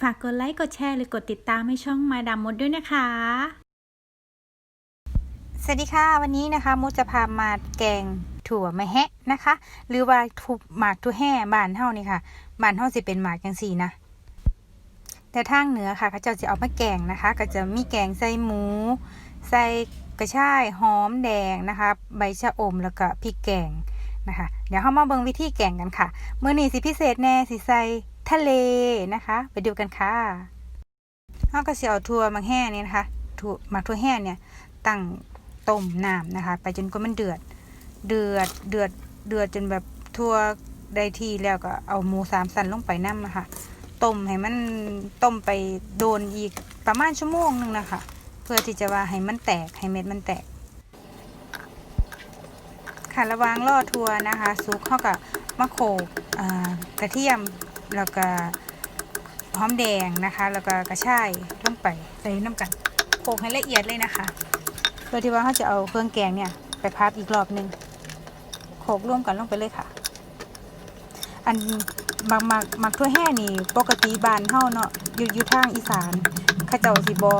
ฝากกดไลค์ กดแชร์ หรือกดติดตามให้ช่องมาดามมดด้วยนะคะ สวัสดีค่ะ วันนี้นะคะมุกจะพามาแกงถั่วมะแฮะนะคะ หรือว่าทุบหมากถั่วแห่บานเฮานี่ค่ะบานเฮาสิเป็นหมากจังซี่นะ แต่ทางเหนือค่ะเขาเจ้าจะเอามาแกงนะคะ ก็จะมีแกงใส่หมู ใส่กระชายหอมแดงนะคะ ใบชะอมแล้วก็พริกแกงนะคะ เดี๋ยวเข้ามาเบิ่งวิธีแกงกันค่ะ เมื่อนี้สิพิเศษแน่สิใส่ ทะเลนะคะ ไปดูกันค่ะเฮาก็สิเอาถั่วมะแห่นี่นะคะถั่วหมากถั่วแห่เนี่ยตั้งต้มน้ำนะคะ ไปจนกว่ามันเดือด เดือดเดือดเดือดจนแบบทั่วได้ที่แล้วก็เอาหมูสามสันลงไปน้ำนะคะต้มให้มันต้มไปโดนอีกประมาณชั่วโมงหนึงนะคะ เพื่อที่จะว่าให้มันแตกให้เม็ดมันแตก ค่ะระวางล่อทัวนะคะซุกเข้ากับมะโขกกระเทียม แล้วก็หอมแดงนะคะ แล้วก็กระชายลงไปใส่น้ำกันโขกให้ละเอียดเลยนะคะเพื่อที่ว่าเขาจะเอาเครื่องแกงเนี่ยไปพับอีกรอบหนึ่งโขลกร่วมกันลงไปเลยค่ะ อันหมักหมักหมักทั่วแห่นี่ปกติบ้านเฮาเนาะอยู่อยู่ทางอีสานข้าเจ้าสิบ่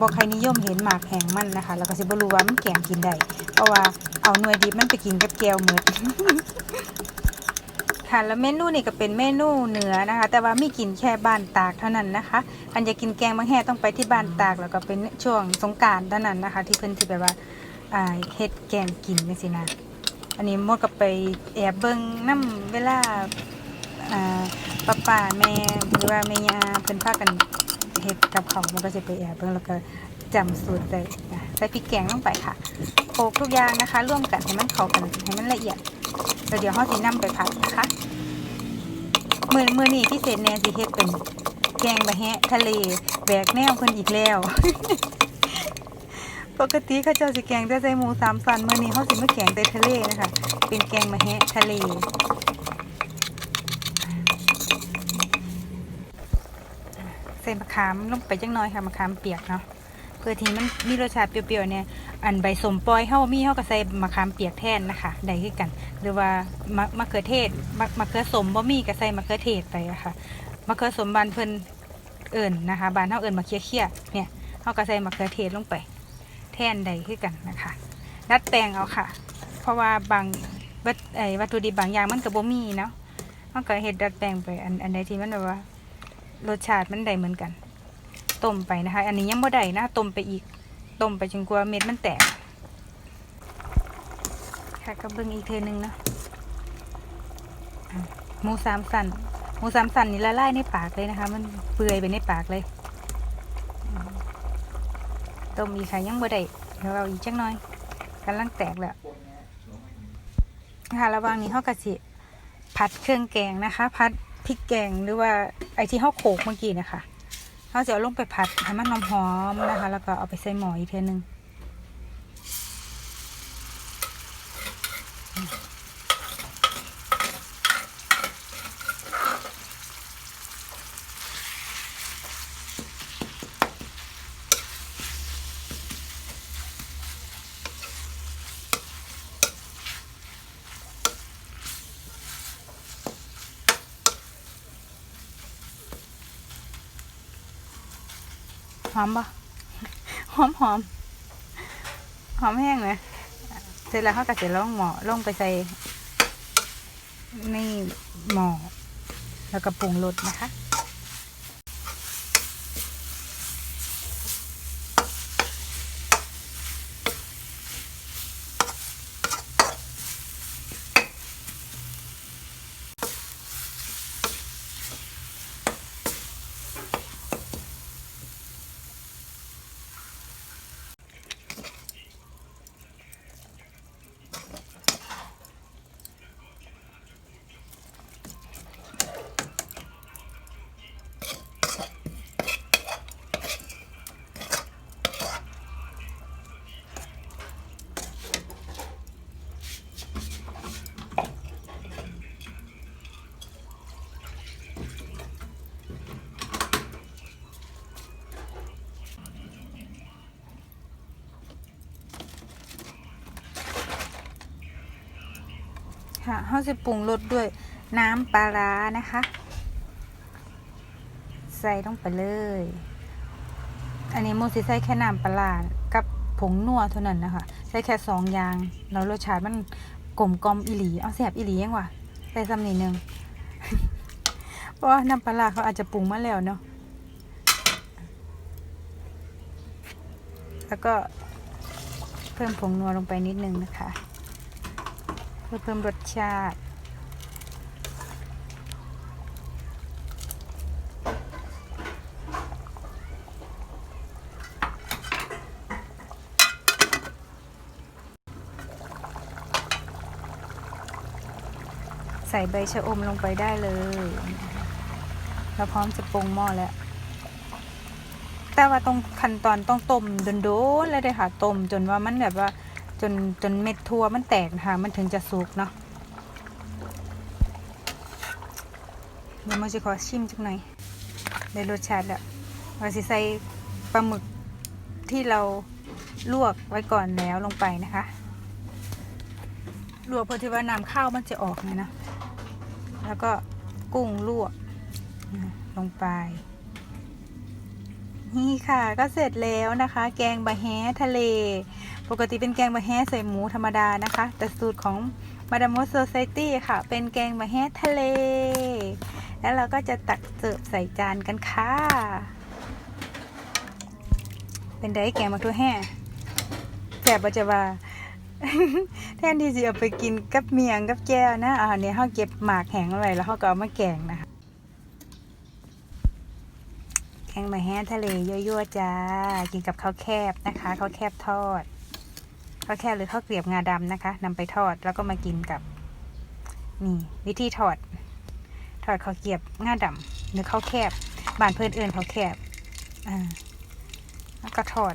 บ่ใครนิยมเห็นหมากแห้งมันนะคะ แล้วก็สิบรู้ว่ามันแกงกินได้เพราะว่าเอาหน่วยดิบมันไปกินกับแก้วหมด ค่ะแล้วเมนูนี่ก็เป็นเมนูเหนือนะคะ แต่ว่ามีกินแค่บ้านตากเท่านั้นนะคะอันจะกินแกงบางแห่ต้องไปที่บ้านตากแล้วก็เป็นช่วงสงการเท่านั้นนะคะ ที่เพิ่นที่แบบว่าเฮ็ดแกงกินจังซี่นะอันนี้มดก็ไปแอบเบิ่งน้ำเวลาอ่าป้าป้าแม่หรือว่าแม่ยาเพิ่นพากันเฮ็ดกับเขามันก็สิไปแอบเบิ่งแล้วก็จำสูตรได้นะใส่พริกแกงลงไปค่ะโขลกทุกอย่างนะคะ ร่วมกันให้มันเข้ากันให้มันละเอียด แล้วเดี๋ยวเฮาสินำไปผัดนะคะเมือมือนี่พิเศษแนนสิเฮ็ดเป็นแกงบะแฮะทะเลแบกแนวเพิ่นอีกแล้ว ปกติเขาเจ้าสิแกงแต่ใส่หมูสามสันเมื้อนี้เขาสิมาแกงแต่ทะเลนะคะ เป็นแกงบะแฮะทะเลใส่มะขามลงไปจังน้อยค่ะมะขามเปียกเนาะ พื่อที่มันมีรสชาติเปรี้ยวๆเนี่ยอันใบสมปล่อยเฮามีเฮาก็ใส่มะขามเปียกแทนนะคะได้คือกัน หรือว่ามะมะเขือเทศมะมะเขือสมบ่มีก็ใส่มะเขือเทศไปอะค่ะมะเขือสมบานเพิ่นเอิ่นนะคะบานเฮาเอิ่นมะเขือเคี้ยเนี่ยเฮาก็ใส่มะเขือเทศลงไป แทนใดคือกันนะคะดัดแปลงเอาค่ะ เพราะว่าบางวัตไอวัตถุดิบบางอย่างมันก็บ่มีเนาะเฮาก็เฮ็ดดัดแปลงไปอันอันใดที่มันแบบว่ารสชาติมันได้เหมือนกัน ต้มไปนะคะ อันนี้ยังบ่ได้นะต้มไปอีกต้มไปจนกว่าเม็ดมันแตกค่ะก็เบิ่งอีกเทนึงนะหมูสามสันหมูสามสันนี่ละลายในปากเลยนะคะ มันเปื่อยไปในปากเลยต้มอีกค่ะยังบ่ได้เดี๋ยวเอาอีกจักหน่อยกำลังแตกแล้วค่ะระหว่างนี้เขากะสิผัดเครื่องแกงนะคะ ผัดพริกแกงหรือว่าไอที่เขาโขลกเมื่อกี้นะคะ เราจะเอาลงไปผัดให้มันหอมๆนะคะ แล้วก็เอาไปใส่หม้ออีกเทีนึง อมปะหอมหอมหอมแห้งเลยเสร็จแล้วเขาก็จะล่องหม้อลงไปใส่ในหม้อแล้วก็ปรุงรสนะคะ ค่ะเขาจะปรุงรสด้วยน้ำปลาร้านะคะ ใส่ลงไปเลย อันนี้โมสิใส่แค่น้ำปลาร้ากับผงนัวเท่านั้นนะคะ ใส่แค่สองอย่างแล้วรสชาติมันกลมกลมอีหลีเอาแสบอีหลียังวะใส่ซ้ำนิดนึงเพราะน้ำปลาร้าเขาอาจจะปรุงมาแล้วเนาะแล้วก็เพิ่มผงนัวลงไปนิดนึงนะคะ เพื่อเพิ่มรสชาติ ใส่ใบชะอมลงไปได้เลยเราพร้อมจะปรุงหม้อแล้ว แต่ว่าตรงขั้นตอนต้องต้มโดนๆเลยเด้ค่ะต้มจนว่ามันแบบว่า จนจนเม็ดทั่วมันแตกนะคะ มันถึงจะสุกเนาะเดี๋ยวมันจะขอชิมจักหน่อยได้รสชาติแล้วเราสิใส่ปลาหมึกที่เราลวกไว้ก่อนแล้วลงไปนะคะลวกเพื่อที่ว่าน้ำข้าวมันจะออกไงนะ แล้วก็กุ้งลวกลงไป นี่ค่ะก็เสร็จแล้วนะคะ แกงบะแฮทะเล ปกติเป็นแกงบะแฮใส่หมูธรรมดานะคะ แต่สูตรของมาดาม s โซไซตี้ค่ะ เป็นแกงบะแฮทะเล แล้วเราก็จะตักเสิร์ฟใส่จานกันค่ะ เป็นได้แกงมาทั่วแห่แซ่บบ่จะว่าแทนที่จะเอาไปกินกับเมียงกับแก้วนะอ่าเนี่ยเขาเก็บหมากแห้งอะไว้แล้วเขาก็เอามาแกงนะคะ แก งมาแห้ทะเลยั่วๆจ้า กินกับข้าวแคบนะคะข้าวแคบทอดข้าวแคบหรือข้าวเกรียบงาดำนะคะนำไปทอดแล้วก็มากินกับนี่วิธีทอด ทอดข้าวเกรียบงาดำหรือข้าวแคบบ้านเพื่อนเอื่นข้าวแคบอ่าแล้วก็ทอด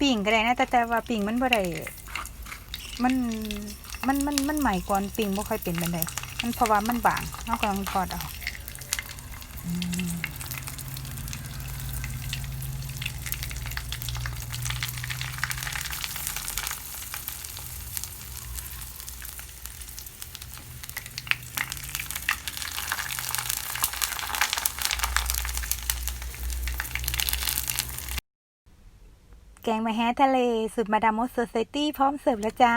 ปิ่งก็ได้นะแต่แต่ว่าปิ่งมันบ่ได้มันมันมันมันใหม่ก่อนปิ่งบ่ค่อยเป็นบันไดมันเพราะว่ามันบางเรากำลังทอดเอาอืม แกงมาแฮทะเลสุดมาดามอสโซเซตี้พร้อมเสิร์ฟแล้วจ้า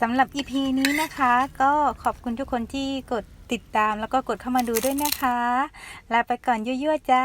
สำหรับ EP นี้นะคะ ก็ขอบคุณทุกคนที่กดติดตามแล้วก็กดเข้ามาดูด้วยนะคะ ลาไปก่อนยั่วๆจ้า